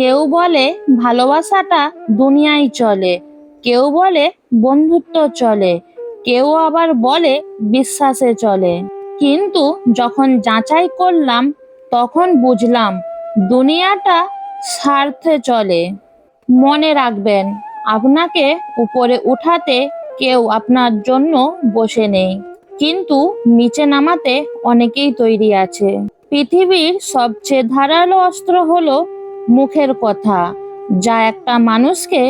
কেউ বলে ভালোবাসাটা দুনিয়ায় চলে, কেউ বলে বন্ধুত্ব চলে, কেউ আবার বলে বিশ্বাসে চলে। কিন্তু যখন যাচাই করলাম, তখন বুঝলাম দুনিয়াটা স্বার্থে চলে। মনে রাখবেন, আপনাকে উপরে উঠাতে কেউ আপনার জন্য বসে নেই। কিন্তু নিচে নামাতে অনেকেই তৈরি আছে। পৃথিবীর সবচেয়ে ধারালো অস্ত্র হলো মুখের কথা, যা একটা মানুষকে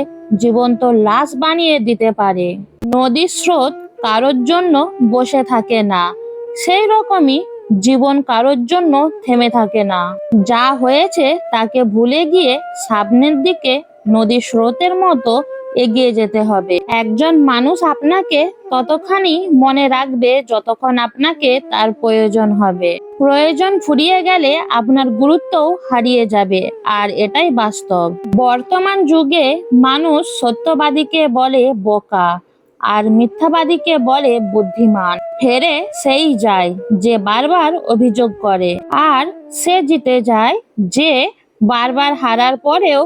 জীবন্ত লাশ বানিয়ে দিতে পারে। নদীর স্রোত কারোর জন্য বসে থাকে না, সেই রকমই জীবন কারোর জন্য থেমে থাকে না। যা হয়েছে তাকে ভুলে গিয়ে সামনের দিকে নদী স্রোতের মতো এগিয়ে যেতে হবে। একজন মানুষ আপনাকে ততখানি মনে রাখবে যতক্ষণ আপনাকে তার প্রয়োজন হবে। প্রয়োজন ফুরিয়ে গেলে আপনার গুরুত্বও হারিয়ে যাবে, আর এটাই বাস্তব। বর্তমান যুগে মানুষ সত্যবাদীকে বলে বোকা, আর মিথ্যাবাদীকে বলে বুদ্ধিমান। হেরে সেই যায় যে বারবার অভিযোগ করে, আর সে জিতে যায় যে বারবার হারার পরেও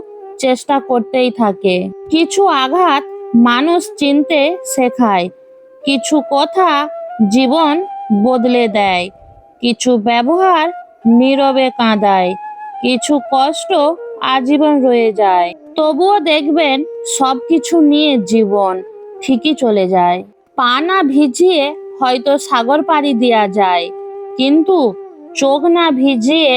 চেষ্টা করতেই থাকে। কিছু আঘাত মানুষ চিনতে শেখায়। কিছু কথা জীবন বদলে দেয়। কিছু ব্যবহার নীরবে কাঁদায়। কিছু কষ্ট আজীবন রয়ে যায়। তবুও দেখবেন সব কিছু নিয়ে জীবন ঠিকই চলে যায়। পা না ভিজিয়ে হয়তো সাগর পাড়ি দেওয়া যায়, কিন্তু চোখ না ভিজিয়ে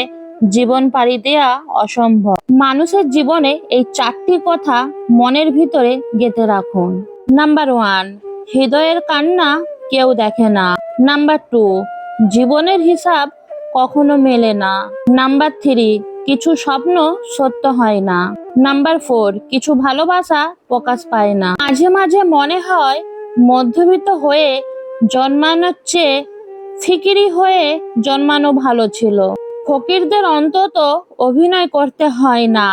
জীবন পাড়ি দেয়া অসম্ভব। মানুষের জীবনে এই চারটি কথা মনের ভিতরে গেঁথে রাখুন। নাম্বার ওয়ান হৃদয়ের কান্না কেউ দেখে না। নাম্বার টু জীবনের হিসাব কখনো মেলে না। নাম্বার থ্রি কিছু স্বপ্ন সত্য হয় না। নাম্বার ফোর কিছু ভালোবাসা প্রকাশ পায় না। মাঝে মাঝে মনে হয় মধ্যবিত্ত হয়ে জন্মানোর চেয়ে ফিকিরি হয়ে জন্মানো ভালো ছিল। ফকিরদের অন্তত অভিনয় করতে হয় না।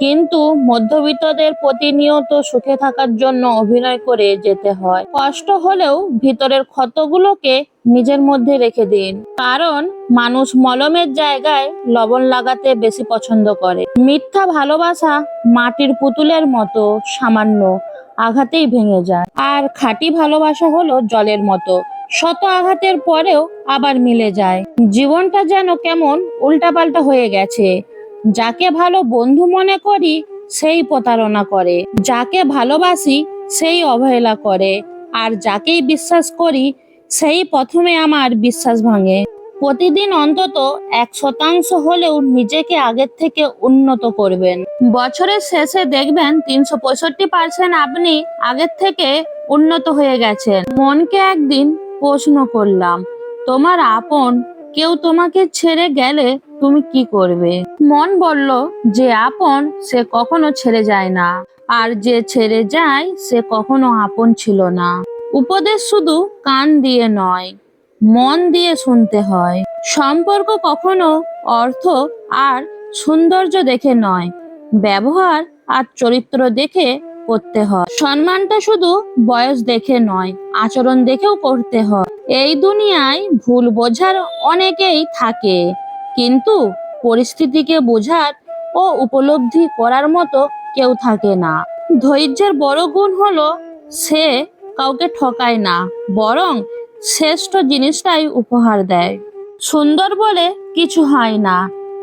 কিন্তু মধ্যবিত্তদের প্রতিনিয়ত সুখে থাকার জন্য অভিনয় করে যেতে হয়। কষ্ট হলেও ভিতরের ক্ষতগুলোকে নিজের মধ্যে রেখে দিন। কারণ মানুষ মলমের জায়গায় লবণ লাগাতে বেশি পছন্দ করে। মিথ্যা ভালোবাসা মাটির পুতুলের মতো সামান্য আঘাতেই ভেঙে যায়। আর খাঁটি ভালোবাসা হলো জলের মতো। শত আঘাতের পরেও আবার মিলে যায়। জীবনটা যেন কেমন উল্টাপাল্টা হয়ে গেছে। যাকে ভালো বন্ধু মনে করি, সেই প্রতারণা করে। যাকে ভালোবাসি, সেই অবহেলা করে। আর যাকেই বিশ্বাস করি, সেই প্রথমে আমার বিশ্বাস ভাঙে। প্রতিদিন অন্তত এক শতাংশ হলেও নিজেকে আগের থেকে উন্নত করবেন। বছরের শেষে দেখবেন তিনশো পঁয়ষট্টি পার্সেন্ট আপনি আগের থেকে উন্নত হয়ে গেছেন। মনকে একদিন প্রশ্ন করলাম, তোমার আপন কেউ তোমাকে ছেড়ে গেলে তুমি কি করবে? মন বলল, যে আপন সে কখনো ছেড়ে যায় না, আর যে ছেড়ে যায় সে কখনো আপন ছিল না। উপদেশ শুধু কান দিয়ে নয়, মন দিয়ে শুনতে হয়। সম্পর্ক কখনো অর্থ আর সৌন্দর্য দেখে নয়, ব্যবহার আর চরিত্র দেখে করতে হয়। সম্মানটা শুধু বয়স দেখে নয়, আচরণ দেখেও করতে হয়। এই দুনিয়ায় ভুল বোঝার অনেকেই থাকে, কিন্তু পরিস্থিতিকে বোঝার ও উপলব্ধি করার মতো কেউ থাকে না। ধৈর্যের বড় গুণ হলো সে কাউকে ঠকায় না, বরং শ্রেষ্ঠ জিনিসটাই উপহার দেয়। সুন্দর বলে কিছু হয় না।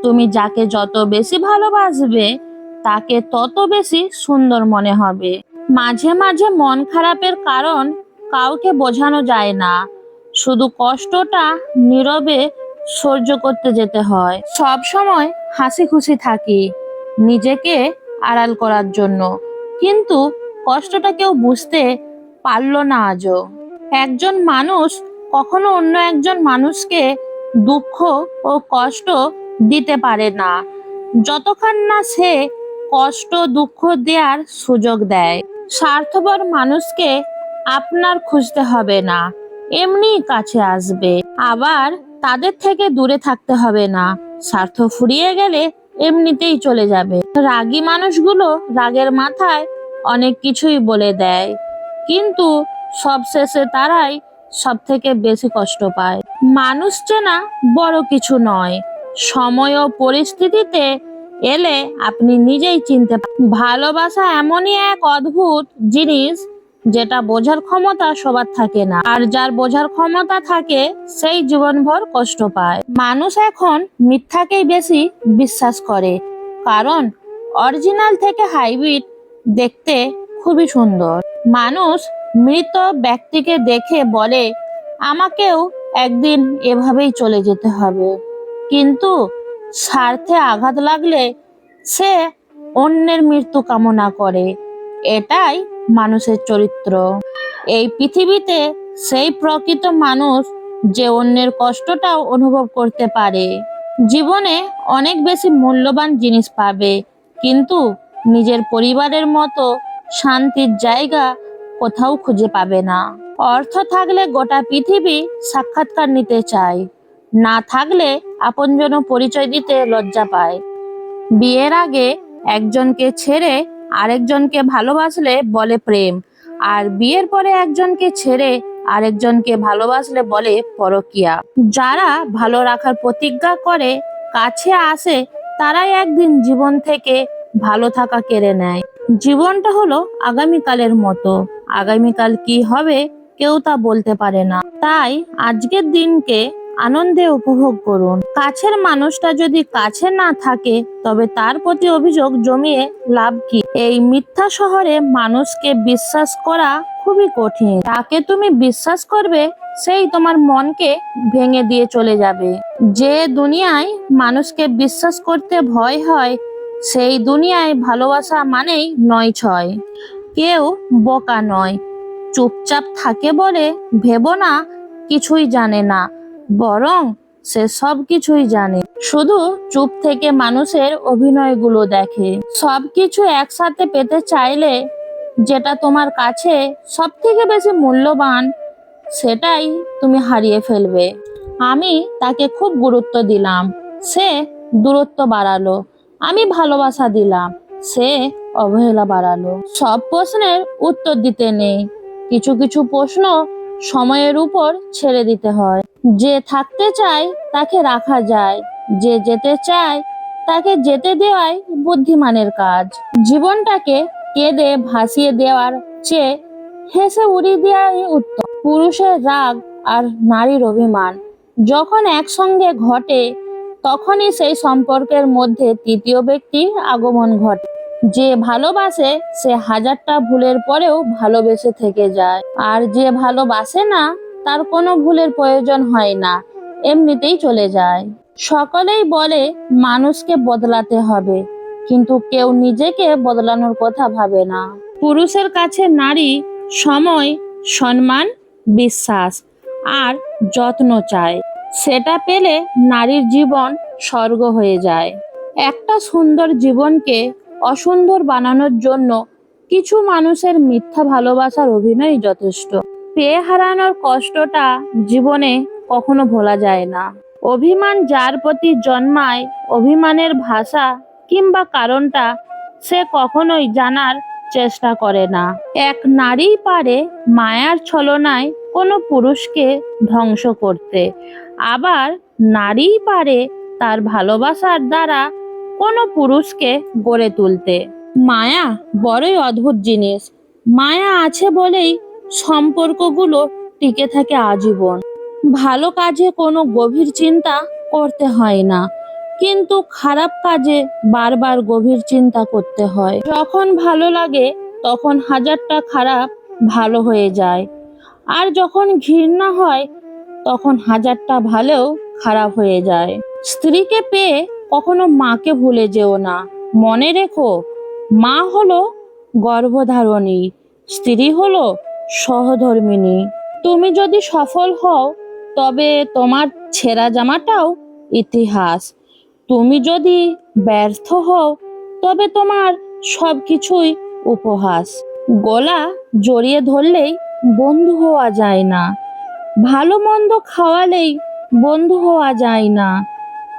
তুমি যাকে যত বেশি ভালোবাসবে তাকে তত বেশি সুন্দর মনে হবে। মাঝে মাঝে মন খারাপের কারণ কাউকে বোঝানো যায় না। শুধু কষ্টটা নীরবে সহ্য করতে যেতে হয়। সব সময় হাসি খুশি থাকি নিজেকে আড়াল করার জন্য। কিন্তু কষ্টটা কেউ বুঝতে পারল না আজও। একজন মানুষ কখনো অন্য একজন মানুষকে দুঃখ ও কষ্ট দিতে পারে না। যতক্ষণ না সে কষ্ট, দুঃখ দেওয়ার সুযোগ দেয়। স্বার্থপর মানুষকে আপনার খুঁজতে হবে না, এমনি কাছে আসবে। আবার তাদের থেকে দূরে থাকতে হবে না, স্বার্থ ফুরিয়ে গেলে এমনিতেই চলে যাবে। রাগী মানুষগুলো রাগের মাথায় অনেক কিছুই বলে দেয়, কিন্তু সবশেষে তারাই সব থেকে বেশি কষ্ট পায়। মানুষ চেনা বড় কিছু নয়, সময় ও পরিস্থিতিতে এলে আপনি নিজেই চিনতে ভালোবাসা এমনই এক অদ্ভুত জিনিস যেটা বোঝার ক্ষমতা সবার থাকে না। আর যার বোঝার ক্ষমতা থাকে, সেই জীবনভর কষ্ট পায়। মানুষ এখন মিথ্যাকেই বেশি বিশ্বাস করে, কারণ অরিজিনাল থেকে হাইব্রিড দেখতে খুবই সুন্দর। মানুষ মৃত ব্যক্তিকে দেখে বলে, আমাকেও একদিন এভাবেই চলে যেতে হবে। কিন্তু স্বার্থে আঘাত লাগলে সে অন্যের মৃত্যু কামনা করে। এটাই মানুষের চরিত্র। এই পৃথিবীতে সেই প্রকৃত মানুষ যে অন্যের কষ্টটাও অনুভব করতে পারে। জীবনে অনেক বেশি মূল্যবান জিনিস পাবে, কিন্তু নিজের পরিবারের মতো শান্তির জায়গা কোথাও খুঁজে পাবে না। অর্থ থাকলে গোটা পৃথিবী সাক্ষাৎকার নিতে চায়, না থাকলে আপনজন পরিচয় দিতে লজ্জা পায়। বিয়ের আগে একজনকে ছেড়ে আরেকজনকে ভালোবাসলে বলে প্রেম, আর বিয়ের পরে একজনকে ছেড়ে আরেকজনকে ভালোবাসলে বলে পরকিয়া। যারা ভালো রাখার প্রতিজ্ঞা করে, কাছে আসে, তারাই একদিন জীবন থেকে ভালো থাকা কেড়ে নেয়। জীবনটা হলো আগামীকালের মতো। আগামীকাল কি হবে, কেউ তা বলতে পারে না। তাই আজকের দিনকে আনন্দে উপভোগ করুন। কাছের মানুষটা যদি কাছে না থাকে, তবে তার প্রতি অভিযোগ জমিয়ে লাভ কি? এই মিথ্যা শহরে মানুষকে বিশ্বাস করা খুবই কঠিন। তাকে তুমি বিশ্বাস করবে, সেই তোমার মনকে ভেঙে দিয়ে চলে যাবে। যে দুনিয়ায় মানুষকে বিশ্বাস করতে ভয় হয়, সেই দুনিয়ায় ভালোবাসা মানেই নয় ছয়। কেউ বোকা নয়। চুপচাপ থাকে বলে ভেবো না, কিছুই জানে না। বরং সে সব কিছুই জানে। শুধু চুপ থেকে মানুষের অভিনয়গুলো দেখে। সবকিছু একসাথে পেতে চাইলে যেটা তোমার কাছে সব থেকে বেশি মূল্যবান, সেটাই তুমি হারিয়ে ফেলবে। আমি তাকে খুব গুরুত্ব দিলাম। সে দূরত্ব বাড়ালো। আমি ভালোবাসা দিলাম। সে অবহেলা বাড়ালো। সব প্রশ্নের উত্তর দিতে নেই। কিছু কিছু প্রশ্ন সময়ের উপর ছেড়ে দিতে হয়। যে থাকতে চায় তাকে রাখা যায়, যে যেতে চায় তাকে যেতে দেওয়াই বুদ্ধিমানের কাজ। জীবনটাকে কেঁদে ভাসিয়ে দেওয়ার চেয়ে হেসে উড়িয়ে দেওয়াই উত্তম। পুরুষের রাগ আর নারীর অভিমান যখন একসঙ্গে ঘটে, তখনই সেই সম্পর্কের মধ্যে তৃতীয় ব্যক্তির আগমন ঘটে। যে ভালোবাসে, সে হাজারটা ভুলের পরেও ভালোবেসে থেকে যায়। আর যে ভালোবাসে না, তার কোনো ভুলের প্রয়োজন হয় না, এমনিতেই চলে যায়। সকলেই বলে, মানুষকে বদলাতে হবে। কিন্তু কেউ নিজেকে বদলানোর কথা ভাবে না। পুরুষের কাছে নারী সময়, সম্মান, বিশ্বাস আর যত্ন চায়। সেটা পেলে নারীর জীবন স্বর্গ হয়ে যায়। একটা সুন্দর জীবনকে অসুন্দর বানানোর জন্য কিছু মানুষের মিথ্যা ভালোবাসার অভিনয় যথেষ্ট। পেয়ে হারানোর কষ্টটা জীবনে কখনো ভোলা যায় না। অভিমান যার প্রতি জন্মায়, অভিমানের ভাষা কিংবা কারণটা সে কখনোই জানার চেষ্টা করে না। এক নারী পারে মায়ার ছলনায় কোনো পুরুষকে ধ্বংস করতে। আবার নারী পারে তার ভালোবাসার দ্বারা কোনো পুরুষকে গড়ে তুলতে। মায়া বড়ই অদ্ভুত জিনিস। মায়া আছে বলেই সম্পর্কগুলো টিকে থাকে আজীবন। ভালো কাজে কোনো গভীর চিন্তা করতে হয় না। কিন্তু খারাপ কাজে বারবার গভীর চিন্তা করতে হয়। যখন ভালো লাগে, তখন হাজারটা খারাপ ভালো হয়ে যায়। আর যখন ঘৃণা হয়, তখন হাজারটা ভালোও খারাপ হয়ে যায়। স্ত্রীকে পেয়ে কখনো মাকে ভুলে যেও না। মনে রেখো, মা হলো গর্ভধারণী, স্ত্রী হলো সহধর্মিণী তুমি যদি সফল হও, তবে তোমার ছেঁড়া জামাটাও ইতিহাস। তুমি যদি ব্যর্থ হও, তবে তোমার সব কিছুই উপহাস। গলা জড়িয়ে ধরলেই বন্ধু হওয়া যায় না। ভালো মন্দ খাওয়ালেই বন্ধু হওয়া যায় না।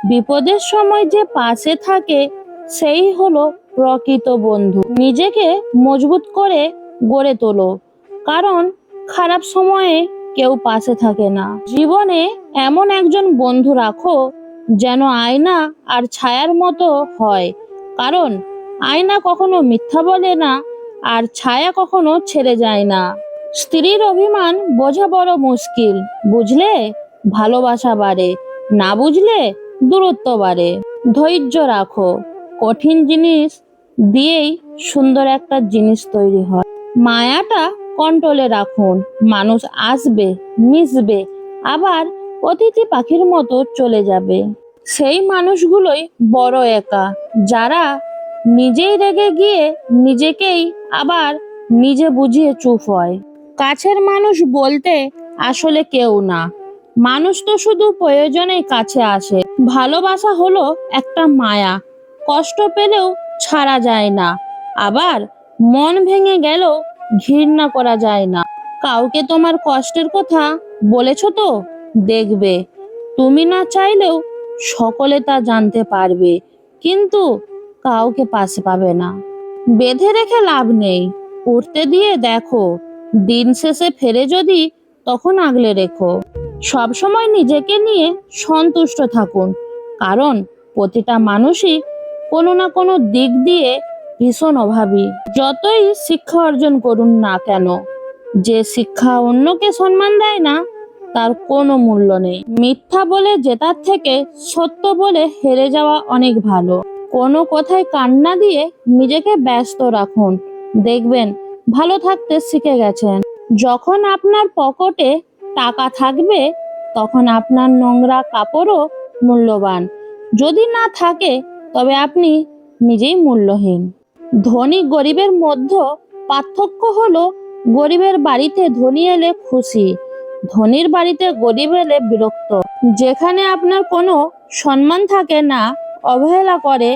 বিপদের সময় যে পাশে থাকে, সেই হলো প্রকৃত বন্ধু। নিজেকে মজবুত করে গড়ে তোলো। কারণ খারাপ সময়ে কেউ পাশে থাকে না। জীবনে এমন একজন বন্ধু রাখো যেন আয়না আর ছায়ার মতো হয়। কারণ আয়না কখনো মিথ্যা বলে না আর ছায়া কখনো ছেড়ে যায় না। স্ত্রীর অভিমান বোঝা বড় মুশকিল। বুঝলে? ভালোবাসা বাড়ে। না বুঝলে দূরত্ব বাড়ে। ধৈর্য রাখো। কঠিন জিনিস দিয়েই সুন্দর একটা জিনিস তৈরি হয়। মায়াটা কন্ট্রোলে রাখুন। মানুষ আসবে, মিশবে, আবার অতিথি পাখির মতো চলে যাবে। সেই মানুষগুলোই বড় একা। যারা নিজেই রেগে গিয়ে নিজেকেই আবার নিজে বুঝিয়ে চুপ হয়। কাছের মানুষ বলতে আসলে কেউ না। মানুষ তো শুধু প্রয়োজনেই কাছে আসে। ভালোবাসা হলো একটা মায়া। কষ্ট পেলেও ছাড়া যায় না। আবার মন ভেঙে গেলেও ঘৃণা করা যায় না। কাউকে তোমার কষ্টের কথা বলেছ তো? দেখবে। তুমি না চাইলেও সকলে তা জানতে পারবে, কিন্তু কাউকে পাশে পাবে না। বেঁধে রেখে লাভ নেই। উঠতে দিয়ে দেখো। দিন শেষে ফেরে যদি তখন আগলে রেখো। সবসময় নিজেকে নিয়ে সন্তুষ্ট থাকুন। কারণ প্রতিটা মানুষই কোনো না কোনো দিক দিয়ে ভীষণ অভাবী। যতই শিক্ষা অর্জন করুন না কেন, যে শিক্ষা অন্যকে সম্মান দেয় না, তার কোনো মূল্য নেই। মিথ্যা বলে জেতার থেকে সত্য বলে হেরে যাওয়া অনেক ভালো। কোনো কথায় কান্না দিয়ে নিজেকে ব্যস্ত রাখুন। দেখবেন ভালো থাকতে শিখে গেছেন। যখন আপনার পকেটে টাকা থাকবে, তখন আপনার নোংরা কাপড়ও মূল্যবান। যদি না থাকে, তবে আপনি নিজেই মূল্যহীন। ধনী গরিবের মধ্যে পার্থক্য হলো, গরিবের বাড়িতে ধনী এলে খুশি, ধনীর বাড়িতে গরিব এলে বিরক্ত। যেখানে আপনার কোনো সম্মান থাকে না, অবহেলা করে,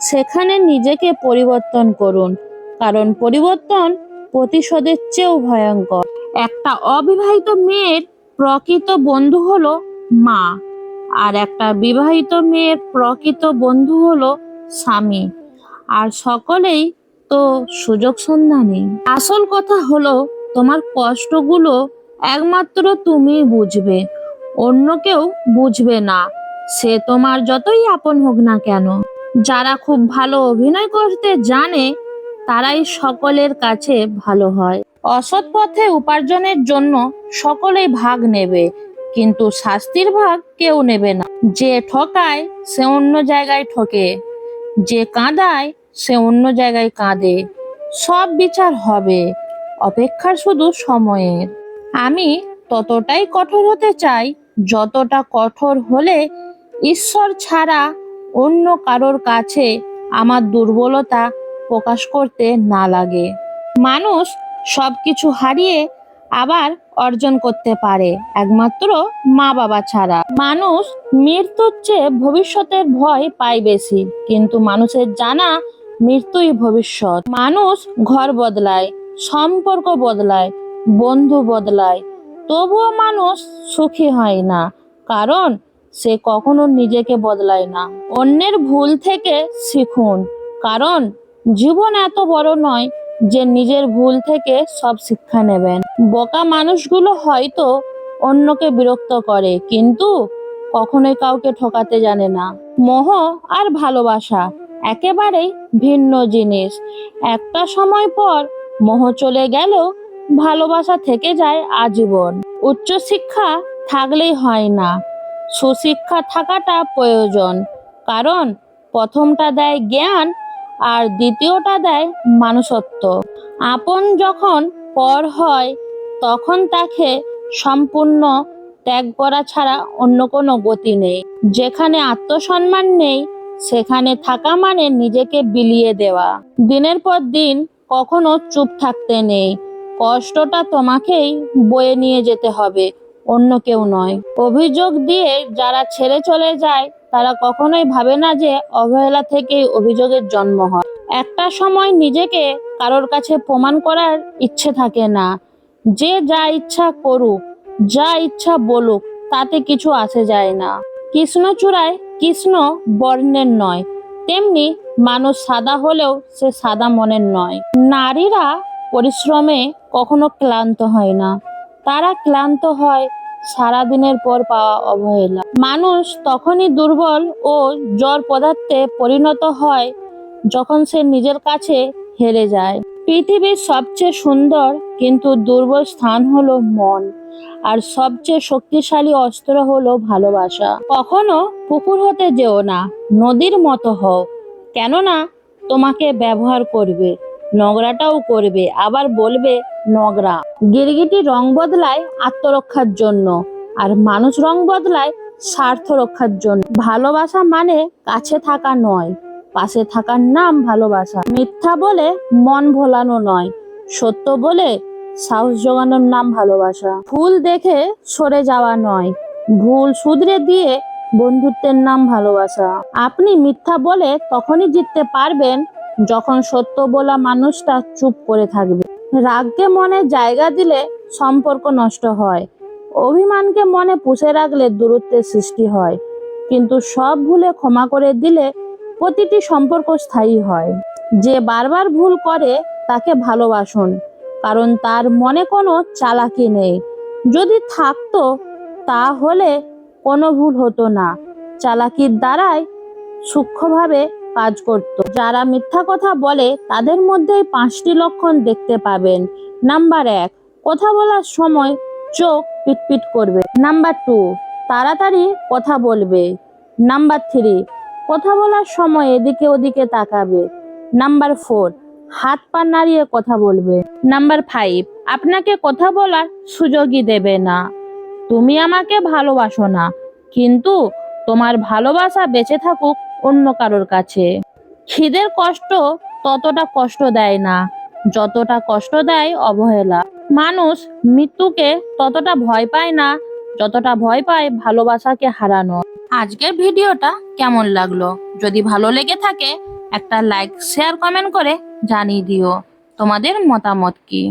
সেখানে নিজেকে পরিবর্তন করুন, কারণ পরিবর্তন প্রতিশোধের চেয়েও ভয়ঙ্কর। একটা অবিবাহিত মেয়ের প্রকৃত বন্ধু হলো মা, আর একটা বিবাহিত মেয়ের প্রকৃত বন্ধু হলো স্বামী। আর সকলেই তো সুযোগ সন্ধানী। আসল কথা হলো, তোমার কষ্টগুলো একমাত্র তুমি বুঝবে, অন্য কেউ বুঝবে না। সে তোমার যতই আপন হোক না কেন। যারা খুব ভালো অভিনয় করতে জানে, তারাই সকলের কাছে ভালো হয়। অসৎ পথে উপার্জনের জন্য সকলেই ভাগ নেবে, কিন্তু শাস্তির ভাগ কেউ নেবে না। যে ঠকায়, সে অন্য জায়গায় ঠকে। যে কাঁদায়, সে অন্য জায়গায় কাঁদে। সব বিচার হবে, অপেক্ষা শুধু সময়ের। আমি ততটাই কঠোর হতে চাই, যতটা কঠোর হলে ঈশ্বর ছাড়া অন্য কারোর কাছে আমার দুর্বলতা প্রকাশ করতে না লাগে। মানুষ সবকিছু হারিয়ে আবার অর্জন করতে পারে। একমাত্র মা বাবা ছাড়া। মানুষ মৃত্যুর চেয়ে ভবিষ্যতের ভয় পায় বেশি, কিন্তু মানুষের জানা মৃত্যুই ভবিষ্যৎ। মানুষ ঘর বদলায়, সম্পর্ক বদলায়, বন্ধু বদলায়, তবুও মানুষ সুখী হয় না, কারণ সে কখনো নিজেকে বদলায় না। অন্যের ভুল থেকে শিখুন, কারণ জীবন এত বড় নয় যে নিজের ভুল থেকে সব শিক্ষা নেবেন। বোকা মানুষগুলো হয়তো অন্যকে বিরক্ত করে, কিন্তু কখনোই কাউকে ঠকাতে জানে না। মোহ আর ভালোবাসা একেবারেই ভিন্ন জিনিস। একটা সময় পর মোহ চলে গেলেও ভালোবাসা থেকে যায় আজীবন। উচ্চশিক্ষা থাকলেই হয় না। সুশিক্ষা থাকাটা প্রয়োজন, কারণ প্রথমটা দেয় জ্ঞান আর দ্বিতীয়টা দেয় মানুষত্ব। আপন যখন পর হয়, তখন তাকে সম্পূর্ণ ত্যাগ করা ছাড়া অন্য কোনো গতি নেই। যেখানে আত্মসম্মান নেই, সেখানে থাকা মানে নিজেকে বিলিয়ে দেওয়া। দিনের পর দিন কখনো চুপ থাকতে নেই। কষ্টটা তোমাকেই বয়ে নিয়ে যেতে হবে। অন্য কেউ নয়। অভিযোগ দিয়ে যারা ছেড়ে চলে যায়, তারা কখনোই ভাবে না যে অবহেলা থেকেই অভিযোগের জন্ম হয়। একটা সময় নিজেকে কারোর কাছে প্রমাণ করার ইচ্ছে থাকে না। যে যা ইচ্ছা করুক, যা ইচ্ছা বলুক, তাতে কিছু আসে যায় না। কৃষ্ণচূড়ায় কৃষ্ণ বর্ণের নয়, তেমনি মানুষ সাদা হলেও সে সাদা মনের নয়। নারীরা পরিশ্রমে কখনো ক্লান্ত হয় না। তারা ক্লান্ত হয়, সারাদিনের পর পাওয়া অবহেলা। মানুষ তখনই দুর্বল ও জ্বর পদার্থে পরিণত হয় যখন সে নিজের কাছে হেরে যায়। পৃথিবীর সবচেয়ে সুন্দর কিন্তু দুর্বল স্থান হলো মন, আর সবচেয়ে শক্তিশালী অস্ত্র হলো ভালোবাসা। কখনো পুকুর হতে যেও না, নদীর মতো হও, কেননা তোমাকে ব্যবহার করবে, নোংরাটাও করবে, আবার বলবে নোংরা। গিরগিটি রং বদলায় আত্মরক্ষার জন্য, আর মানুষ রং বদলায় স্বার্থ রক্ষার জন্য। ভালোবাসা মানে কাছে থাকা নয়, পাশে থাকার নাম ভালোবাসা। মিথ্যা বলে মন ভোলানো নয়, সত্য বলে সাহস জোগানোর নাম ভালোবাসা। ভুল দেখে সরে যাওয়া নয়, ভুল শুধরে দিয়ে বন্ধুত্বের নাম ভালোবাসা। আপনি মিথ্যা বলে তখনই জিততে পারবেন যখন সত্য বলা মানুষটা চুপ করে থাকবে। রাগকে মনে জায়গা দিলে সম্পর্ক নষ্ট হয়। অভিমানকে মনে পুষে রাখলে দূরত্বের সৃষ্টি হয়। কিন্তু সব ভুলে ক্ষমা করে দিলে প্রতিটি সম্পর্ক স্থায়ী হয়। যে বারবার ভুল করে, তাকে ভালোবাসুন, কারণ তার মনে কোনো চালাকি নেই। যদি থাকতো, তাহলে কোনো ভুল হতো না। চালাকির দ্বারাই সূক্ষ্মভাবে কাজ করত। যারা মিথ্যা কথা বলে, তাদের মধ্যে পাঁচটি লক্ষণ দেখতে পাবেন। নাম্বার এক, কথা বলার সময় চোখ পিটপিট করবে। নাম্বার টু, তাড়াতাড়ি কথা বলবে। নাম্বার থ্রি, কথা বলার সময় এদিকে ওদিকে তাকাবে। নাম্বার ফোর, হাত পা নাড়িয়ে কথা বলবে। নাম্বার ফাইভ, আপনাকে কথা বলার সুযোগই দেবে না। তুমি আমাকে ভালোবাসো না, কিন্তু তোমার ভালোবাসা বেঁচে থাকুক অন্য কারোর কাছে। খিদের কষ্ট ততটা কষ্ট দেয় না, যতটা কষ্ট দেয় অবহেলা। মানুষ মৃত্যুকে ততটা ভয় পায় না, যতটা ভয় পায় ভালোবাসাকে হারানো। আজকের ভিডিওটা কেমন লাগল? যদি ভালো লেগে থাকে, একটা লাইক, শেয়ার, কমেন্ট করে জানিয়ে দিও। তোমাদের মতামত কি?